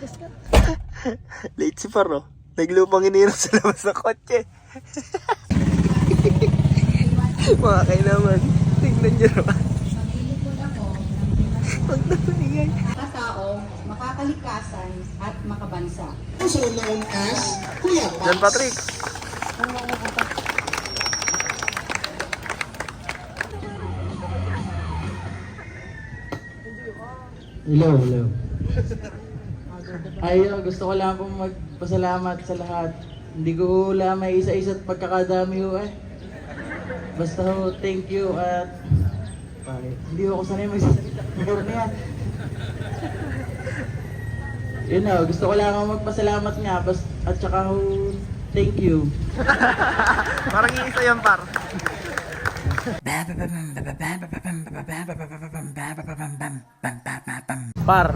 Late si Paro. Naglupang inirap sa labas ng kotse. Mga kayo naman. Tingnan nyo naman. Huwag na maingay. katao, makakalikasan at makabansa. also known as Kuya Pax. John Patrick. Hello, hello. Ay, uh, gusto ko lang pong magpasalamat sa lahat. Hindi ko lang may isa-isa't pagkakadami ho eh. Basta ho, thank you at... Bakit? Hindi ako sanay magsasalita. Meron na yan. Yun ho, gusto ko lang ako magpasalamat nga. Bas, at saka ho, thank you. Parang iisa yan, Par. Par.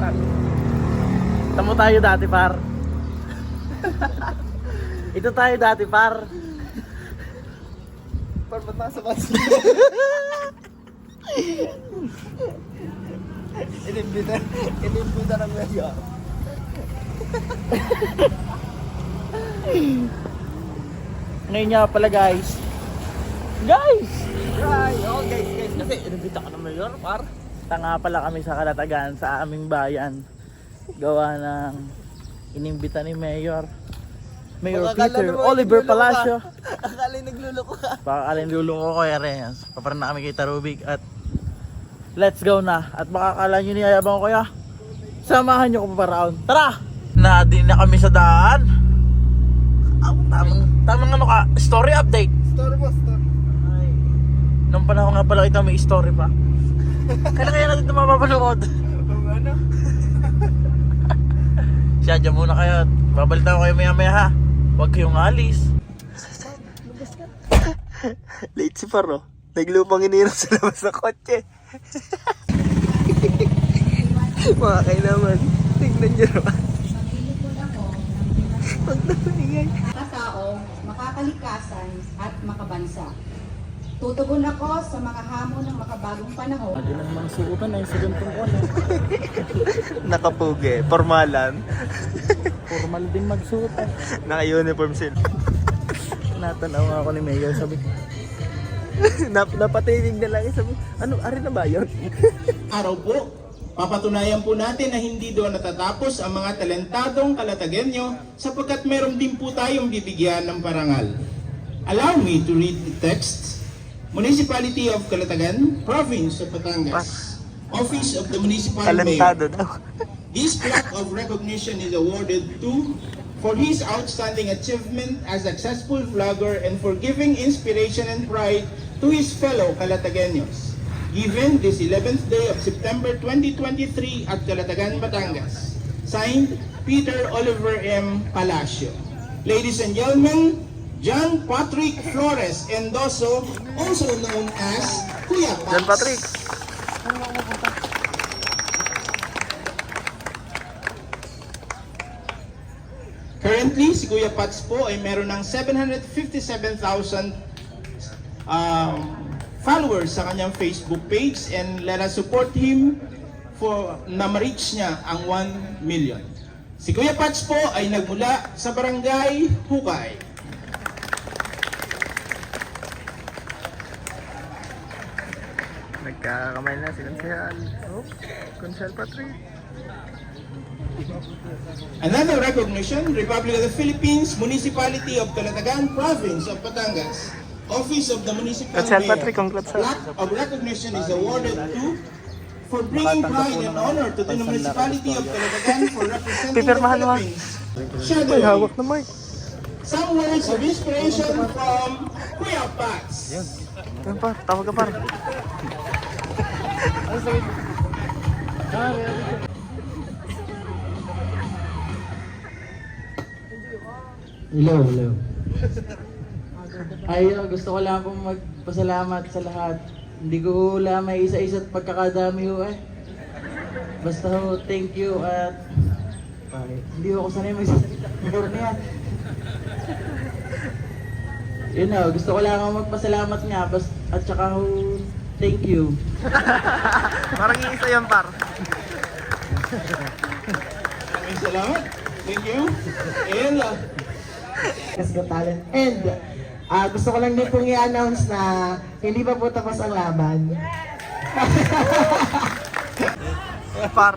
Par. Tamo tayo dati, Par. Ito tayo dati, Par. Par, ba't nasa bus? Inimbita, inimbita ng medyo. Ngayon nga pala guys. Guys! Guys! Oh guys, guys. Kasi inimbita ka ng mayor, par. Tanga pala kami sa Kalatagan sa aming bayan. Gawa ng inimbita ni Mayor. Mayor Peter Oliver Palacio. Akala nagluloko ka. Baka alin lulong ko kaya Reyes. Paparan na kami kay Tarubig at let's go na. At baka akala nyo niyayabang ko kaya samahan nyo ko pa round. Tara! Na din na kami sa daan. Ah, tamang, tamang ano ka, story update. Story mo, story. Ay. Nung panahon nga pala ito may story pa. Kailan kaya natin ito mapapanood? Kung ano? Siya, dyan muna kayo. Babalitan ko kayo maya maya ha. Huwag kayong alis. Late si Paro. Naglupang inirap sa labas ng kotse. Mga kayo naman. Tingnan nyo naman. Huwag na maingay. Katao, makakalikasan at makabansa. Tutugon ako sa mga hamon ng makabagong panahon Hindi lang mang suotan ay sa gantong ano. Nakapugi. Formalan. Formal din magsuot Naka-uniform sila. Natanaw ako ni Mayor. Sabi ko. Nap napatinig na lang. Sabi ano, ari na ba yun? Araw po, papatunayan po natin na hindi doon natatapos ang mga talentadong kalatagenyo sapagkat meron din po tayong bibigyan ng parangal. Allow me to read the text. Municipality of Calatagan, Province of Batangas. Office of the Municipal Mayor. Talentado daw. This plaque of recognition is awarded to for his outstanding achievement as a successful vlogger and for giving inspiration and pride to his fellow Calatagenos. Given this 11th day of September 2023 at Calatagan, Batangas. Signed, Peter Oliver M. Palacio. Ladies and gentlemen, John Patrick Flores Endoso, also known as Kuya Pax. John Patrick. Currently, si Kuya Pats po ay meron ng 757,000 um, followers sa kanyang Facebook page and let us support him for na ma-reach niya ang 1 million. Si Kuya Pats po ay nagmula sa barangay Hukay. Nagkakamay na sinansihan. Oh, Consel Patrick. Another recognition, Republic of the Philippines, Municipality of Calatagan, Province of Batangas. Office of the Municipal Mayor. Patrick. Congrats, of recognition is awarded to for bringing pride and honor to the municipality of Calatagan for representing the Pipirmahan ah. Philippines. Shadow. May hawak na mic. Some words of inspiration from Kuya Pats. Yan par, tawag ka par. Hello, hello. Ay, uh, gusto ko lang pong magpasalamat sa lahat. Hindi ko lang may isa-isa't pagkakadami ho eh. Basta ho, thank you at... Bakit? Hindi ako sanay magsasalita. Meron na yan. Yun ho, gusto ko lang magpasalamat nga. Bas, at saka ho, thank you. Parang iisa yan par. Maraming salamat. Thank you. And uh, Yes, Got Talent. And ah, gusto ko lang din pong i-announce na hindi pa po tapos ang laban. Par.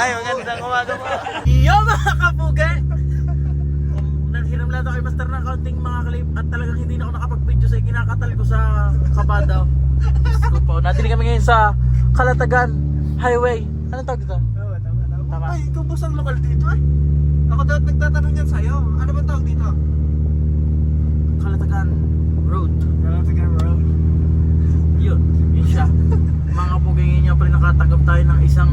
Ay, magandang umaga po. Yo mga kapuge! Naghiram lang ako kay Master ng kaunting mga clip at talagang hindi na ako nakapag-video sa kinakatal ko sa Kabadaw. Po. Nandito kami ngayon sa Kalatagan Highway. Ano tawag dito? Tama. Ay, ikaw boss ang lokal dito eh. Ako daw nagtatanong yan sa'yo. Ano ba tawag dito? Kalatagan Road. Kalatagan Road. Yun, yun siya. Mga puging niya pala nakatanggap tayo ng isang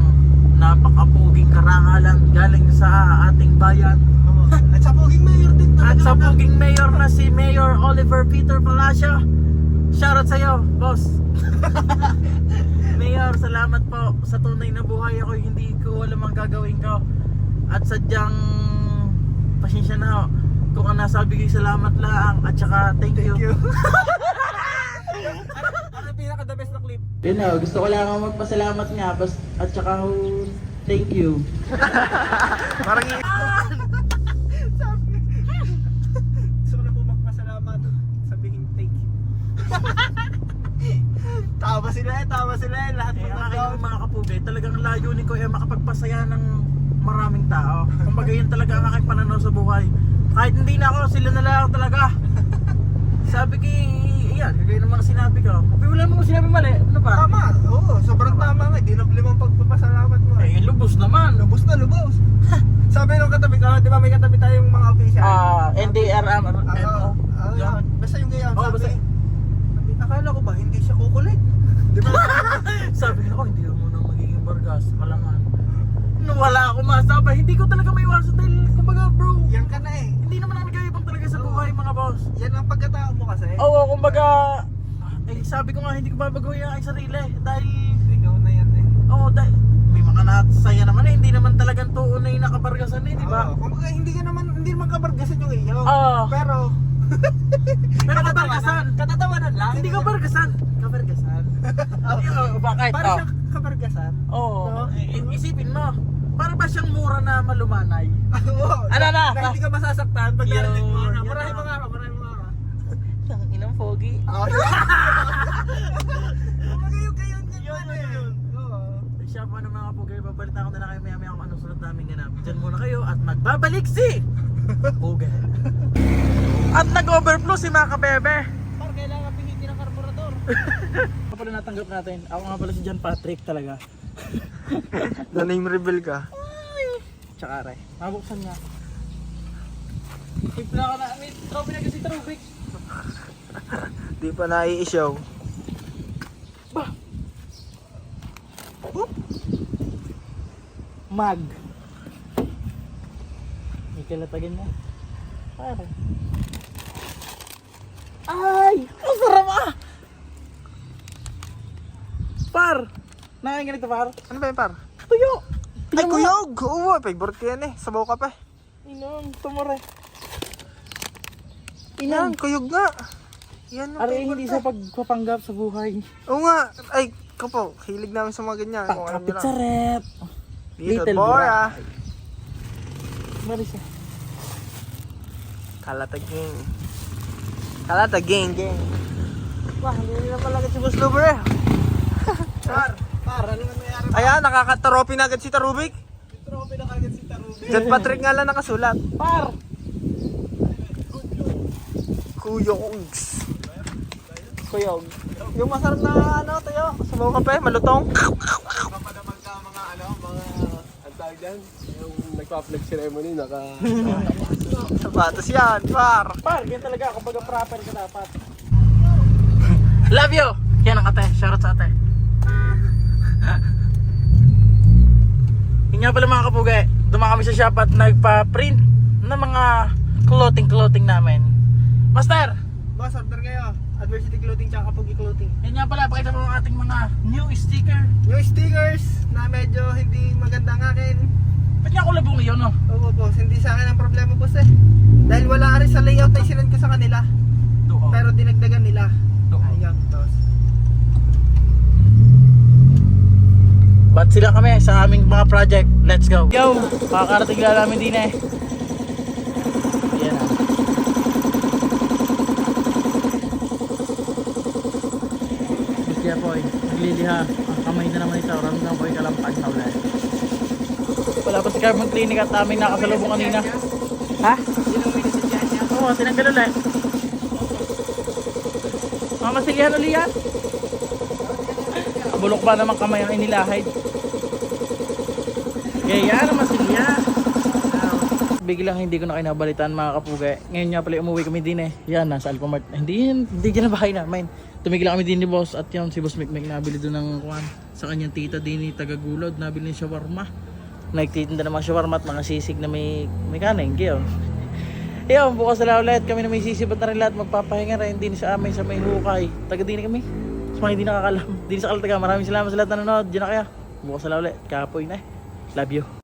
napakapuging karangalan galing sa ating bayan. At sa poging mayor din At sa puging mayor na si Mayor Oliver Peter Palacio. Shoutout sa'yo, boss. mayor, salamat po sa tunay na buhay ako. Hindi ko alam ang gagawin ko. At sadyang pasensya na ho. Kung ang nasabi ko, salamat lang. At saka, thank you. Ano yung pinaka the best na clip? Yun na, gusto ko lang ako magpasalamat nga. Bas, at saka, thank you. Parang Gusto ko na po magpasalamat. Sabihin thank you. tama sila eh, tama sila eh. Lahat Eh, ang ng aking mga kapugi, talagang layunin ko ay makapagpasaya ng maraming tao. Kumbaga yun talaga ang aking pananaw sa buhay. Kahit hindi na ako, sila na lang talaga. Sabi ko, iyan, kagaya ng mga sinabi ko. Pero wala mo sinabi mali, ano pa? Tama, oo, sobrang tama nga. Di na limang pagpapasalamat mo eh. Eh, lubos naman. Lubos na lubos. Sabi nung katabi ko, di ba may katabi tayong mga official? Ah, NDRM, MO. oo, Yun. Basta yung ganyan, sabi, basta- sabi, akala ko ba hindi siya kukulit? Di ba? Sabi ko, oh, hindi ako muna magiging bargas. Malangan. Nung wala ako masabay, hindi ko talaga may iwasan dahil, kumbaga bro, Yan ka na eh. hindi naman ako nag-iibang talaga sa buhay mga boss. Yan ang pagkatao mo kasi. Oo, kumbaga, eh, sabi ko nga hindi ko babaguhin ang sarili dahil, Ikaw na yan eh. oo, dahil, may mga nasaya naman eh, hindi naman talagang tunay nakabargasan eh, di ba? Oo, kumbaga hindi ka naman, hindi naman kabargasan yung iyo. Oo. Pero, Pero kabargasan, katatawanan lang. hindi kabargasan. Kabargasan? Oo, bakit? Para siyang kabargasan. Oo, eh, isipin mo, siyang mura na malumanay? Oo. Ano na? Na hindi ka masasaktan pag narinig mo. Yun, ano, yun Marami na. pa nga ako, marami pa nga. Ang inang pogi. Oo. Kumbaga yung kayo yun yun. Oo. Siya pa ng mga pugay, babalita ko na lang kayo maya maya kung anong sunod namin ganap. Diyan muna kayo at magbabalik si Pugay. at nag-overflow si mga kabebe. Par, kailangan pihitin ang karburador. Ako pala natanggap natin. Ako nga pala si John Patrick talaga. Na name reveal ka. Tsaka Ray. Mabuksan niya. Tipla ko na. May trophy na kasi trophy. Di pa nai-show. Ba? Mag. May kalatagin na. Pare. Ay! Ang sarap ah! Par! Nakain ganito par? Ano ba yun, par? Tuyo! Ay, kuyog! Oo, favorite ko yan eh. Sabaw ka pa eh. Inong, tumore. Yan, kuyog nga. Yan ang favorite hindi ko. sa pagpapanggap sa buhay. Oo nga. Ay, kapo, hilig namin sa mga ganyan. Kung alam nyo Pagkapit lang. sa rep. Little, Little boy Bora. ah. Mari siya. Kalataging. Kalataging, gang. Wah, hindi nila pala si Boss Luber eh. Par, par, ano? Ayan, nakaka-trophy na agad si Tarubik. Trophy na kagad si Tarubi. John Patrick nga lang nakasulat. Par! Kuyogs. Kuyog. Yung masarap na ano, tayo. Sabaw ka pa eh, malutong. Papadamag ka mga ano, mga ang tawag dyan, yung nagpa-flex ceremony, naka... Sapatos yan, par. Par, ganyan talaga. Kumbaga proper ka dapat. Love you! Yan ang ate. Shoutout sa ate. Yun nga pala mga kapugay. Duma kami sa shop at nagpa-print ng mga clothing-clothing namin. Master! Boss, order kayo. Adversity clothing tsaka Kapugi clothing. Yan nga pala. Pakita mo ang ating mga new sticker. Yung stickers na medyo hindi maganda ang akin. Ba't nga kulabong yun, no? Oo boss, hindi sa akin ang problema boss eh. Dahil wala rin sa layout ay sinend ko sa kanila. Doon. Pero dinagdagan nila. Doon. Ayun, boss. Ba't sila kami sa aming mga project? Let's go. Yo, makakarating lang namin din eh. Yan ah. Kaya po eh, nagliliha. Ang kamay na naman ito. Ramdam ko yung kalampag na ulan. Wala pa si Carbon Clinic at aming nakasalubong kanina. Ha? Oo, tinanggal ulit. Mamasilihan ulit yan. Bulok ba naman kamay ang inilahid? Gaya naman silya. Biglang hindi ko na kinabalitan mga kapugay. Ngayon nga pala umuwi kami din eh. Yan, nasa Alphamart. Hindi yan, hindi dyan na bahay. Tumigil kami din ni boss at yan si boss Mikmik nabili doon ng kuhan. Sa kanyang tita din ni Tagagulod, nabili ng shawarma. Nagtitinda ng mga shawarma at mga sisig na may, may kanin. Gayon. Ayun, bukas na ulit kami na may sisibat na rin lahat magpapahinga rin din sa amin sa may hukay. Taga din kami. Mga hindi nakakalam. Din sa Kalataga. Maraming salamat sa lahat na nanonood. Diyan na kaya. Bukas na ulit. Kapoy na eh. Love you.